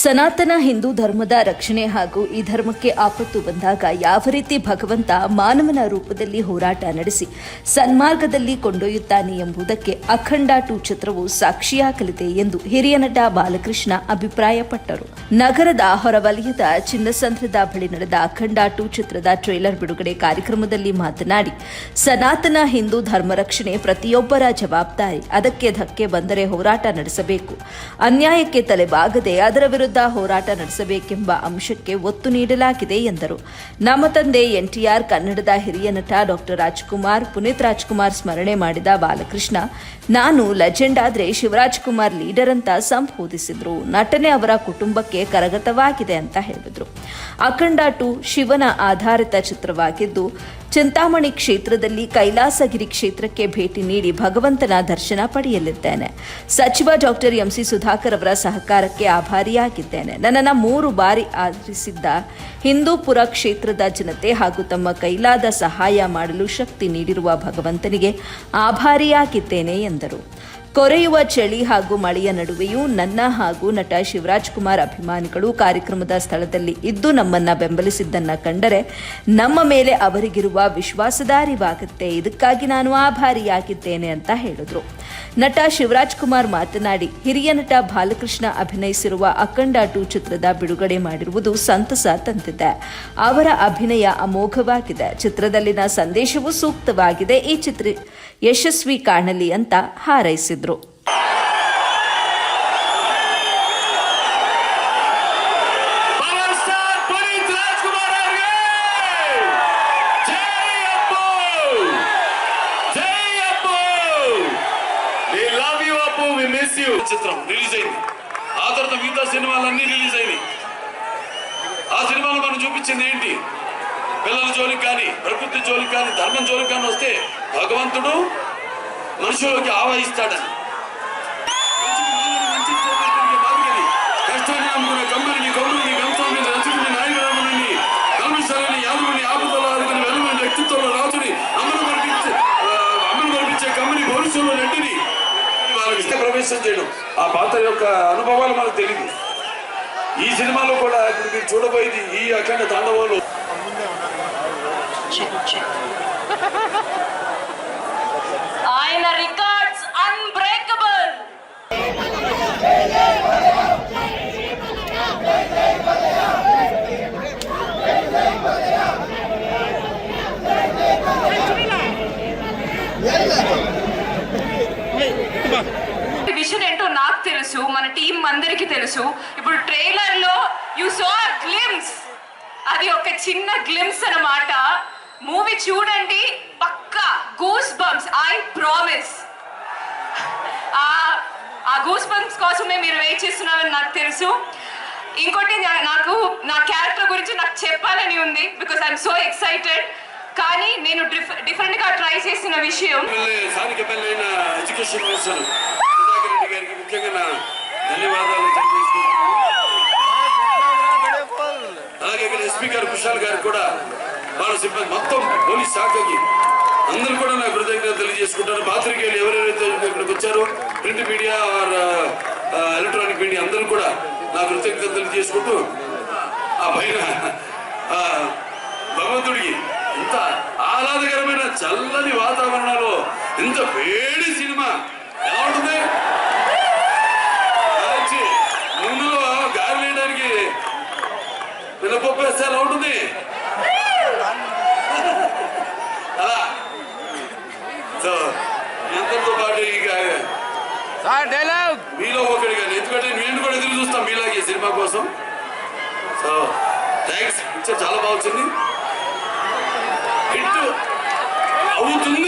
ಸನಾತನ ಹಿಂದೂ ಧರ್ಮದ ರಕ್ಷಣೆ ಹಾಗೂ ಈ ಧರ್ಮಕ್ಕೆ ಆಪತ್ತು ಬಂದಾಗ ಯಾವ ರೀತಿ ಭಗವಂತ ಮಾನವನ ರೂಪದಲ್ಲಿ ಹೋರಾಟ ನಡೆಸಿ ಸನ್ಮಾರ್ಗದಲ್ಲಿ ಕೊಂಡೊಯ್ಯುತ್ತಾನೆ ಎಂಬುದಕ್ಕೆ ಅಖಂಡ ಟು ಚಿತ್ರವು ಸಾಕ್ಷಿಯಾಗಲಿದೆ ಎಂದು ಹಿರಿಯ ನಟ ಬಾಲಕೃಷ್ಣ ಅಭಿಪ್ರಾಯಪಟ್ಟರು. ನಗರದ ಹೊರವಲಯದ ಚಿನ್ನಸಂದ್ರದ ಬಳಿ ನಡೆದ ಅಖಂಡ ಟು ಚಿತ್ರದ ಟ್ರೇಲರ್ ಬಿಡುಗಡೆ ಕಾರ್ಯಕ್ರಮದಲ್ಲಿ ಮಾತನಾಡಿ, ಸನಾತನ ಹಿಂದೂ ಧರ್ಮ ರಕ್ಷಣೆ ಪ್ರತಿಯೊಬ್ಬರ ಜವಾಬ್ದಾರಿ. ಅದಕ್ಕೆ ಧಕ್ಕೆ ಬಂದರೆ ಹೋರಾಟ ನಡೆಸಬೇಕು. ಅನ್ಯಾಯಕ್ಕೆ ತಲೆಬಾಗದೆ ಅದರ ವಿರುದ್ಧ ಹೋರಾಟ ನಡೆಸಬೇಕೆಂಬ ಅಂಶಕ್ಕೆ ಒತ್ತು ನೀಡಲಾಗಿದೆ ಎಂದರು. ನಮ್ಮ ತಂದೆ ಎನ್ಟಿಆರ್, ಕನ್ನಡದ ಹಿರಿಯ ನಟ ಡಾಕ್ಟರ್ ರಾಜ್ಕುಮಾರ್, ಪುನೀತ್ ರಾಜ್ಕುಮಾರ್ ಸ್ಮರಣೆ ಮಾಡಿದ ಬಾಲಕೃಷ್ಣ, ನಾನು ಲೆಜೆಂಡ್ ಆದ್ರೆ ಶಿವರಾಜ್ ಕುಮಾರ್ ಲೀಡರ್ ಅಂತ ಸಂಬೋಧಿಸಿದ್ರು. ನಟನೆ ಅವರ ಕುಟುಂಬಕ್ಕೆ ಕರಗತವಾಗಿದೆ ಅಂತ ಹೇಳಿದ್ರು. ಅಖಂಡ ಟು ಶಿವನ ಆಧಾರಿತ ಚಿತ್ರವಾಗಿದ್ದು ಚಿಂತಾಮಣಿ ಕ್ಷೇತ್ರದಲ್ಲಿ ಕೈಲಾಸಗಿರಿ ಕ್ಷೇತ್ರಕ್ಕೆ ಭೇಟಿ ನೀಡಿ ಭಗವಂತನ ದರ್ಶನ ಪಡೆಯಲಿದ್ದೇನೆ. ಸಚಿವ ಡಾಕ್ಟರ್ ಎಂಸಿ ಸುಧಾಕರ್ ಅವರ ಸಹಕಾರಕ್ಕೆ ಆಭಾರಿಯಾಗಿದ್ದೇನೆ. ನನ್ನನ್ನು ಮೂರು ಬಾರಿ ಆಚರಿಸಿದ್ದ ಹಿಂದೂಪುರ ಕ್ಷೇತ್ರದ ಜನತೆ ಹಾಗೂ ತಮ್ಮ ಕೈಲಾದ ಸಹಾಯ ಮಾಡಲು ಶಕ್ತಿ ನೀಡಿರುವ ಭಗವಂತನಿಗೆ ಆಭಾರಿಯಾಗಿದ್ದೇನೆ ಎಂದರು. ಕೊರೆಯುವ ಚಳಿ ಹಾಗೂ ಮಳೆಯ ನಡುವೆಯೂ ನನ್ನ ಹಾಗೂ ನಟ ಶಿವರಾಜ್ ಕುಮಾರ್ ಅಭಿಮಾನಿಗಳು ಕಾರ್ಯಕ್ರಮದ ಸ್ಥಳದಲ್ಲಿ ಇದ್ದು ನಮ್ಮನ್ನ ಬೆಂಬಲಿಸಿದ್ದನ್ನ ಕಂಡರೆ ನಮ್ಮ ಮೇಲೆ ಅವರಿಗಿರುವ ವಿಶ್ವಾಸದಾರಿವಾಗುತ್ತೆ ಇದಕ್ಕಾಗಿ ನಾನು ಆಭಾರಿಯಾಗಿದ್ದೇನೆ ಅಂತ ಹೇಳಿದ್ರು. ನಟ ಶಿವರಾಜ್ ಕುಮಾರ್ ಮಾತನಾಡಿ, ಹಿರಿಯ ನಟ ಬಾಲಕೃಷ್ಣ ಅಭಿನಯಿಸಿರುವ ಅಖಂಡ ಟು ಚಿತ್ರದ ಬಿಡುಗಡೆ ಮಾಡಿರುವುದು ಸಂತಸ ತಂದಿದೆ. ಅವರ ಅಭಿನಯ ಅಮೋಘವಾಗಿದೆ. ಚಿತ್ರದಲ್ಲಿನ ಸಂದೇಶವೂ ಸೂಕ್ತವಾಗಿದೆ. ಈ ಚಿತ್ರ ಯಶಸ್ವಿ ಕಾಣಲಿ ಅಂತ ಹಾರೈಸಿದ್ರು. ಪವರ್ ಸ್ಟಾರ್ ಪುನೀತ್ ರಾಜ್ಕುಮಾರ್ ಅವರಿಗೆ Jai Appu Jai Appu we love you Appu we miss you చిత్రం రిలీజ్ అయింది ఆ తర్వాత మిగతా సినిమాలన్నీ రిలీజ్ అయినాయి ఆ సినిమాలో మనం చూపించింది ఏంటి పిల్లల జోలికి కానీ ప్రకృతి జోలికి కానీ ధర్మం జోలికి కానీ వస్తే భగవంతుడు మనుషులకి ఆవహిస్తాడని కష్టాన్ని నమ్ముకున్న కమ్మరిని కొమ్మరిని రచుకుని నాయకురాముని యాదవుని ఆదుకుని వెలువని వ్యక్తిత్వంలో రాజుని అమలు మరిపించే అమలు మరిపించే కమ్మని భవిష్యత్తులో రెడ్డిని వాళ్ళకి ఇష్ట ప్రవేశం చేయడం. ఆ పాత్ర యొక్క అనుభవాలు మనకు తెలియదు. ఈ సినిమాలో కూడా ఇప్పుడు మీరు చూడబోయేది ఈ అఖండ తాండవంలో ఆయన రికార్డ్స్ అన్బ్రేకబుల్ విషయం ఏంటో నాకు తెలుసు మన టీం అందరికి తెలుసు. ఇప్పుడు ట్రైలర్లో యు సో గ్లిమ్స్ అది ఒక చిన్న గ్లిమ్స్ అన్నమాట. మూవీ చూడండి పక్కా గూస్ బంప్స్ ఐ ప్రామిస్ ఆ గూస్ బంప్స్ కోసమే మీరు వెయిట్ చేస్తున్నారని నాకు తెలుసు. ఇంకోటి నాకు నా క్యారెక్టర్ గురించి నాకు చెప్పాలని ఉంది బికాస్ ఐఎమ్ సో ఎక్సైటెడ్ కానీ నేను డిఫరెంట్గా ట్రై చేసిన విషయం. ధన్యవాదాలు అలాగే ఇక్కడ ఎస్పీ గారు కుషాల్ గారు కూడా వాళ్ళ సిబ్బంది మొత్తం పోలీస్ శాఖకి అందరూ కూడా నా కృతజ్ఞత తెలియజేసుకుంటారు పాత్రికేయులు ఎవరెవరైతే ఇక్కడికి వచ్చారో print media or electronic media అందరూ కూడా నా కృతజ్ఞత తెలియజేసుకుంటూ ఆ పైన భగవంతుడికి ఇంత ఆహ్లాదకరమైన చల్లని వాతావరణంలో ఇంత వేడి సినిమా ఎలా ఉంటుంది మినపప్పు వేస్తే ఎలా ఉంటుంది. అలా. సో అందరితో పాటు ఇక మీలో ఒకటిగా ఎందుకంటే నేను కూడా ఎదురు చూస్తాం మీలాగే సినిమా కోసం. So thanks. పిక్చర్ చాలా బాగా వచ్చింది. హిట్ అవుతుంది